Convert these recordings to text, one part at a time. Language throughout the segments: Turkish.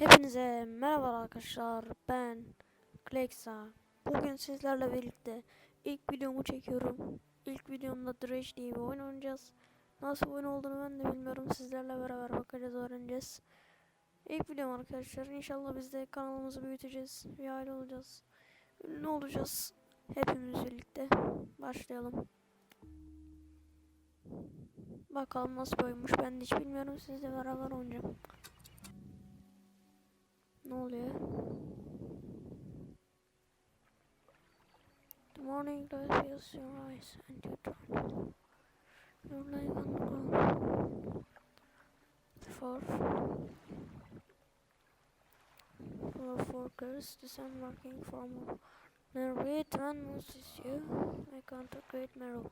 Hepinize merhaba arkadaşlar. Ben Kleksa. Bugün sizlerle birlikte ilk videomu çekiyorum. İlk videomda Dredge diye bir oyun oynayacağız. Nasıl oyun olduğunu ben de bilmiyorum. Sizlerle beraber bakacağız, öğreneceğiz. İlk videom arkadaşlar. İnşallah biz de kanalımızı büyüteceğiz. Bir aile olacağız. Ünlü olacağız. Hepimiz birlikte. Başlayalım. Bakalım nasıl oyunmuş. Ben de hiç bilmiyorum. Sizle beraber oynayacağım. The morning light fills your eyes and you turn. You're lying on the ground. For for four girls, the sun working from the great one notices you. I can't a great marrow.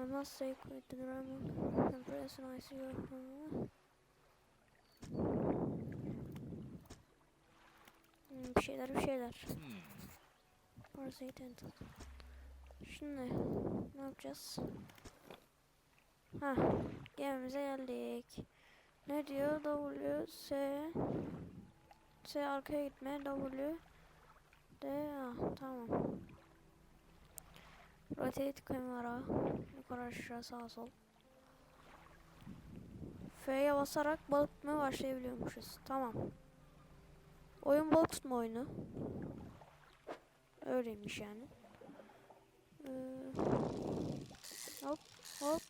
I must say quit the diamond and press and I your Hmm, bir şeyler bir şeyler. Orası dental. Şimdi ne yapacağız? Ha, gemimize geldik. Ne diyor? W S S arkaya gitme W D A tamam. Rotate kamera yukarı aşağı sağ sol. F'ye basarak balık tutmaya başlayabiliyormuşuz. Tamam. Oyun balık tutma oyunu. Öyleymiş yani. Ee, hop hop.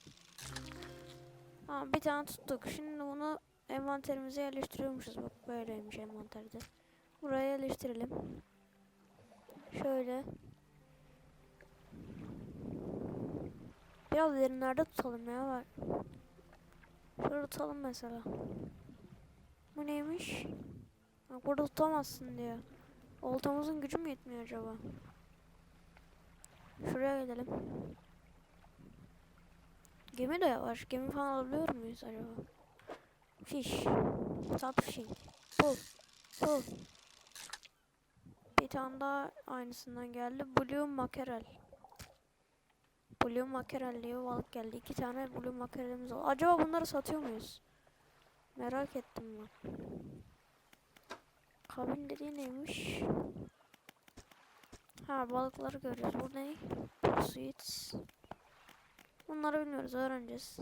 Ha, bir tane tuttuk. Şimdi bunu envanterimize yerleştiriyormuşuz. Bak böyleymiş envanterde. Buraya yerleştirelim. Şöyle. Biraz derinlerde tutalım ya. Bak. Şöyle tutalım mesela. Bu neymiş? Burada tutamazsın diyor. Oltamızın gücü mü yetmiyor acaba? Şuraya gidelim. Gemi de yavaş. Gemi falan alabiliyor muyuz acaba? Fish. Start fishing. Pull. Pull. Bir tane daha aynısından geldi. Blue mackerel. Blue mackerel diyor balık geldi. İki tane blue mackerelimiz oldu. Acaba bunları satıyor muyuz? Merak ettim ben. Kabin dediği neymiş? Ha balıkları görüyoruz. Bu ne? Pursuits. Bunları bilmiyoruz. Öğreneceğiz.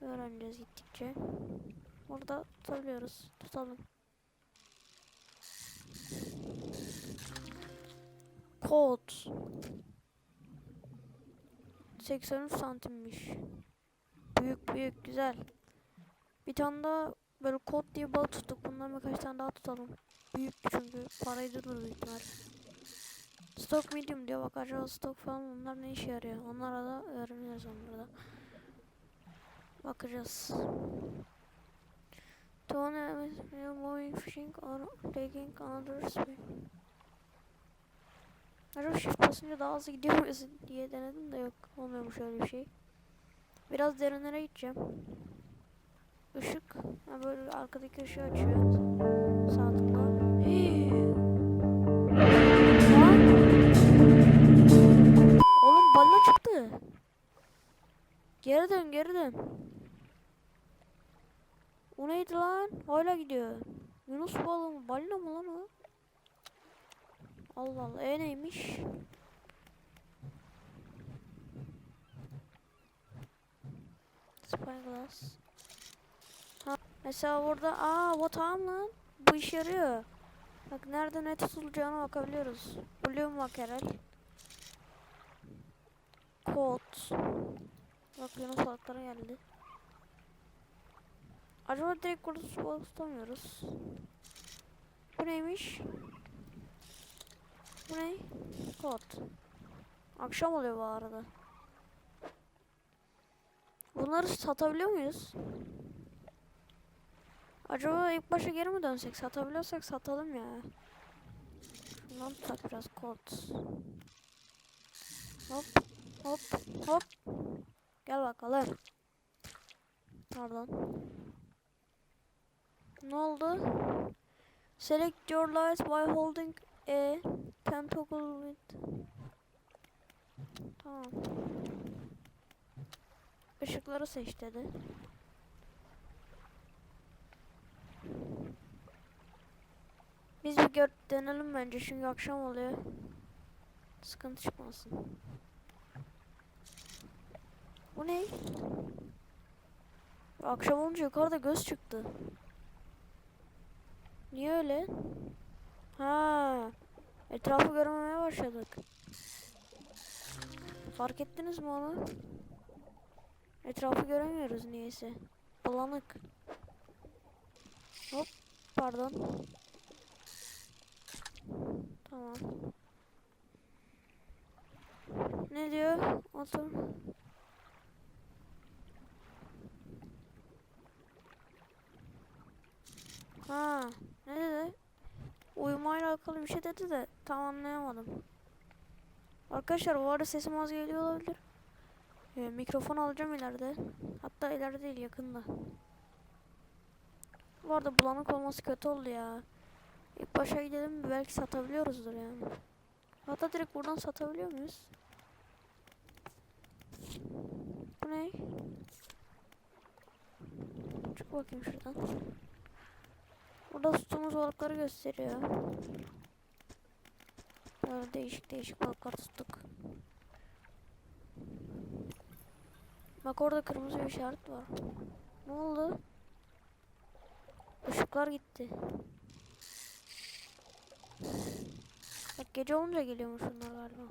Öğreneceğiz gittikçe. Burada tutabiliyoruz. Tutalım. Kod. 83 santimmiş. Büyük büyük güzel. Bir tane daha böyle kod diye balık tuttuk. Bundan birkaç tane daha tutalım. Büyük çünkü parayı durur büyük ihtimal. Stock medium diyor bak acaba stock falan onlar ne işe yarıyor? Onlara da öğreneceğiz onları da. Bakacağız. Tone moving fishing or taking another spin. Acaba shift basınca daha hızlı gidiyor muyuz diye denedim de yok. Olmuyormuş öyle bir şey. Biraz derinlere gideceğim. Işık. Ha böyle arkadaki ışığı açıyor. Sağ. Oğlum balina çıktı. Geri dön geri dön. O neydi lan? Hala gidiyor. Yunus mı? Balina mı lan o? Allah Allah. E neymiş? Spyglass. Mesela burada aa bu tamam lan. Bu işe yarıyor. Bak nerede ne tutulacağına bakabiliyoruz. Blue mackerel. Kod. Bak Yunus balıkları geldi. Acaba direkt burada su balık tutamıyoruz. Bu neymiş? Bu ne? Kod. Akşam oluyor bu arada. Bunları satabiliyor muyuz? Acaba ilk başa geri mi dönsek? Satabiliyorsak satalım ya. Şundan tutak biraz kod. Hop hop hop. Gel bakalım. Pardon. Ne oldu? Select your light by holding A tentacle with Tamam. Işıkları seç dedi. Gör denelim bence çünkü akşam oluyor. Sıkıntı çıkmasın. Bu ne? Akşam olunca yukarıda göz çıktı. Niye öyle? Ha, etrafı görmemeye başladık. Fark ettiniz mi onu? Etrafı göremiyoruz niyeyse. Bulanık. Hop, pardon. Tamam. Ne diyor? Otur. Ha, ne dedi? Uyumayla alakalı bir şey dedi de tam anlayamadım. Arkadaşlar bu arada sesim az geliyor olabilir. Ee, mikrofon alacağım ileride. Hatta ileride değil yakında. Bu arada bulanık olması kötü oldu ya. İlk başa gidelim belki satabiliyoruzdur yani. Hatta direkt buradan satabiliyor muyuz? Bu ne? Çık bakayım şuradan. Burada tuttuğumuz balıkları gösteriyor. Böyle değişik değişik balıklar tuttuk. Bak orada kırmızı bir işaret var. Ne oldu? Işıklar gitti. Bak gece olunca geliyormuş bunlar galiba.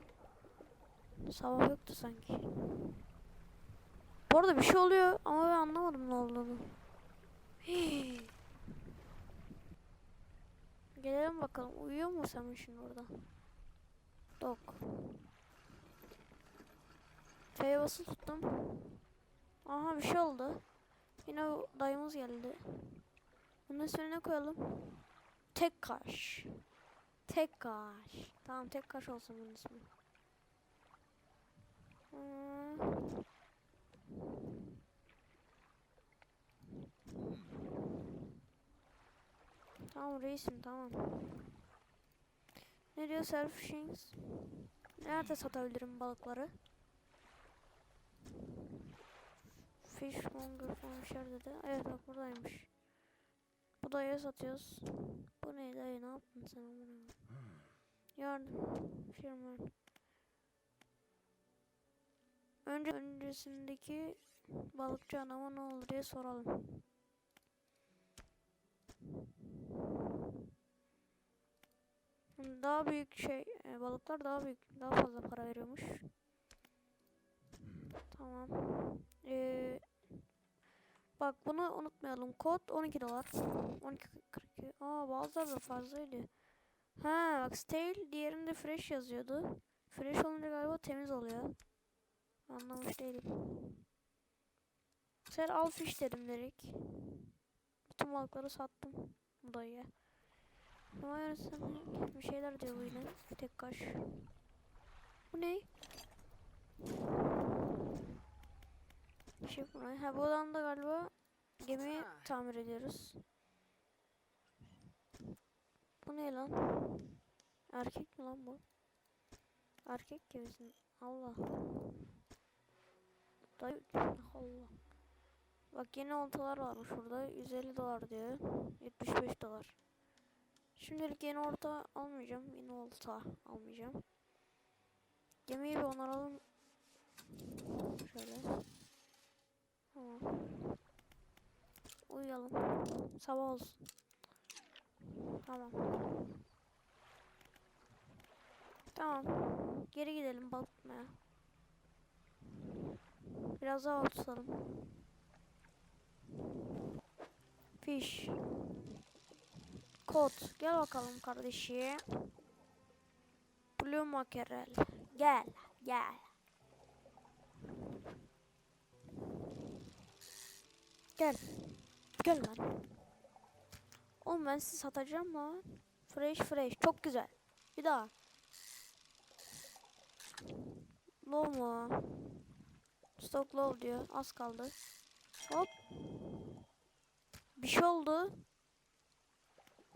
Sabah yoktu sanki. Bu arada bir şey oluyor ama ben anlamadım ne olduğunu. Gelelim bakalım. Uyuyor mu sen şimdi orada? Dok. F'ye basılı tuttum. Aha bir şey oldu. Yine dayımız geldi. Bunun ismini ne koyalım? Tek kaş. Tek kaş. Tamam tek kaş olsun bunun ismi. Hmm. Tamam reisim tamam. Ne diyor self fishings? Nerede satabilirim balıkları? Fish monger falan bir şeyler dedi. Evet bak buradaymış. Bu dayıya satıyoruz. Bu ne dayı ne yaptın sen amına? Yardım. Firman. Önce öncesindeki balıkçı adama ne oldu diye soralım. Daha büyük şey e, balıklar daha büyük daha fazla para veriyormuş. Tamam. Ee, bak bunu unutmayalım. Kod 12 dolar. 12.42. Aa bazıları da fazlaydı. Ha bak stale diğerinde fresh yazıyordu. Fresh olunca galiba temiz oluyor. Anlamış değilim. Sen al fiş dedim direkt. Bütün balıkları sattım bu dayıya. Ama yarısın bir şeyler diyor bu yine. Tek kaş. Bu ne? Şey bu ne? Ha bu alanda galiba gemi tamir ediyoruz. Bu ne lan? Erkek mi lan bu? Erkek gemisin. Allah. Dayı Allah. Bak yeni oltalar varmış burada. 150 dolar diyor. 75 dolar. Şimdilik yeni orta almayacağım. Yeni olta almayacağım. Gemiyi bir onaralım. Şöyle. Tamam. Uyuyalım. Sabah olsun. Tamam. Tamam. Geri gidelim balık. Biraz daha tutalım. Fish. Kod. Gel bakalım kardeşim. Blue Mackerel. Gel. Gel. Gel. Gel lan. Oğlum ben sizi satacağım lan. Fresh fresh. Çok güzel. Bir daha. Low mu? Stock low diyor. Az kaldı. Hop. Bir şey oldu.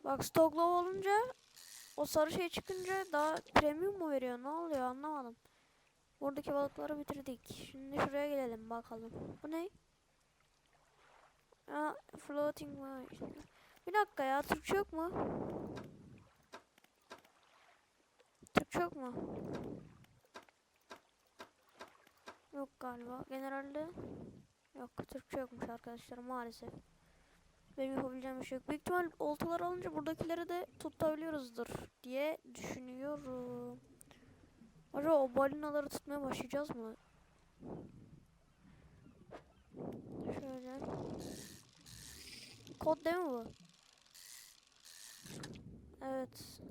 Bak stock low olunca o sarı şey çıkınca daha premium mu veriyor? Ne oluyor anlamadım. Buradaki balıkları bitirdik. Şimdi şuraya gelelim bakalım. Bu ne? Aa, floating var. Bir dakika ya Türkçe yok mu? Türkçe yok mu? Yok galiba. Genelde yok. Türkçe yokmuş arkadaşlar maalesef. Benim yapabileceğim bir şey yok. Büyük ihtimal oltalar alınca buradakileri de tutabiliyoruzdur diye düşünüyorum. Acaba o balinaları tutmaya başlayacağız mı? Şöyle. Kod değil mi bu? Evet.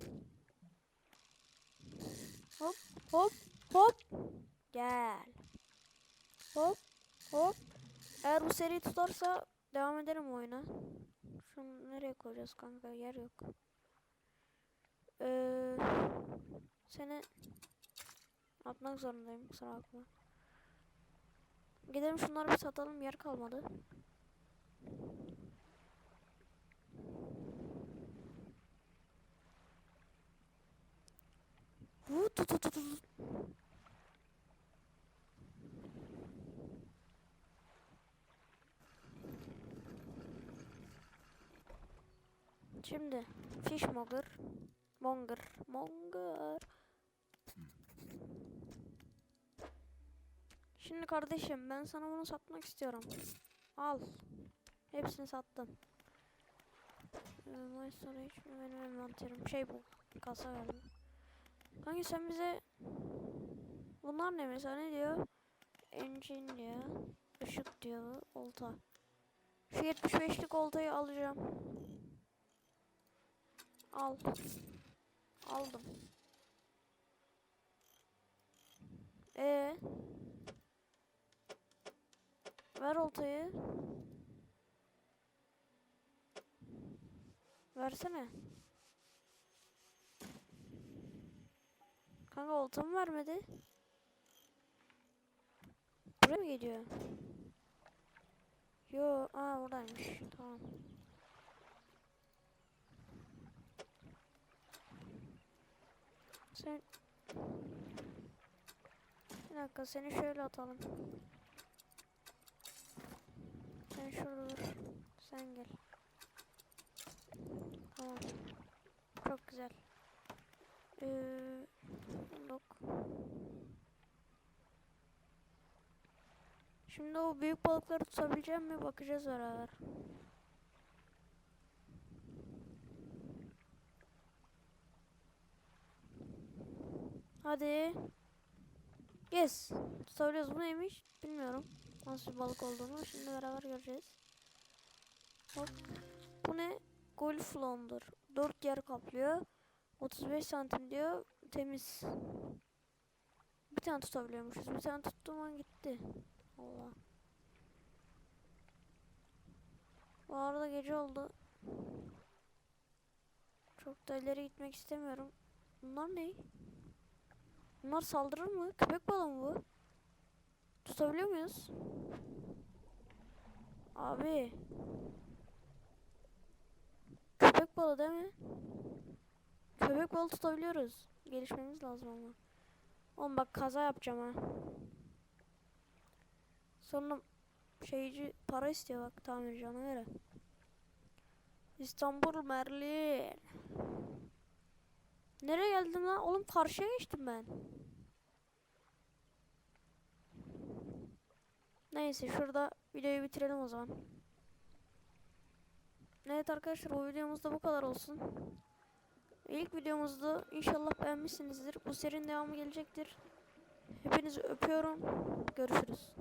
Hop hop hop. Gel. Hop hop. Eğer bu seri tutarsa devam ederim oyuna. Şunu nereye koyacağız kanka? Yer yok. Ee, seni atmak zorundayım kusura bakma. Gidelim şunları bir satalım yer kalmadı. Şimdi fishmonger monger monger Şimdi kardeşim ben sana bunu satmak istiyorum. Al. Hepsini sattım. Ee, My storage benim envanterim. Şey bu. Kasa verdim. Kanki sen bize bunlar ne mesela ne diyor? Engine diyor. Işık diyor. Olta. Şu 75'lik oltayı alacağım. Al. Aldım. Ee. Ver oltayı. Versene. Kanka oltamı vermedi. Buraya mı geliyor? Yo, aa buradaymış. Tamam. Sen Bir dakika seni şöyle atalım. Sen şurada dur. Sen gel. Tamam. Çok güzel. Ee, bak. Şimdi o büyük balıkları tutabileceğim mi bakacağız beraber. Hadi. Yes. Tutabiliyoruz. Bu neymiş? Bilmiyorum. Nasıl bir balık olduğunu şimdi beraber göreceğiz. Hop. Bu ne? Golf Londer. 4 yer kaplıyor. 35 santim diyor. Temiz. Bir tane tutabiliyormuşuz. Bir tane tuttuğum an gitti. Allah. Bu arada gece oldu. Çok da ileri gitmek istemiyorum. Bunlar ne? Bunlar saldırır mı? Köpek balığı mı bu? Tutabiliyor muyuz? Abi. Köpek balığı değil mi? Köpek balığı tutabiliyoruz. Gelişmemiz lazım ama. Oğlum bak kaza yapacağım ha. Sonra şeyci para istiyor bak tamirci ona göre. İstanbul Merlin. Nereye geldim lan? Oğlum karşıya geçtim ben. Neyse şurada videoyu bitirelim o zaman. Evet arkadaşlar bu videomuzda bu kadar olsun. İlk videomuzda inşallah beğenmişsinizdir. Bu serinin devamı gelecektir. Hepinizi öpüyorum. Görüşürüz.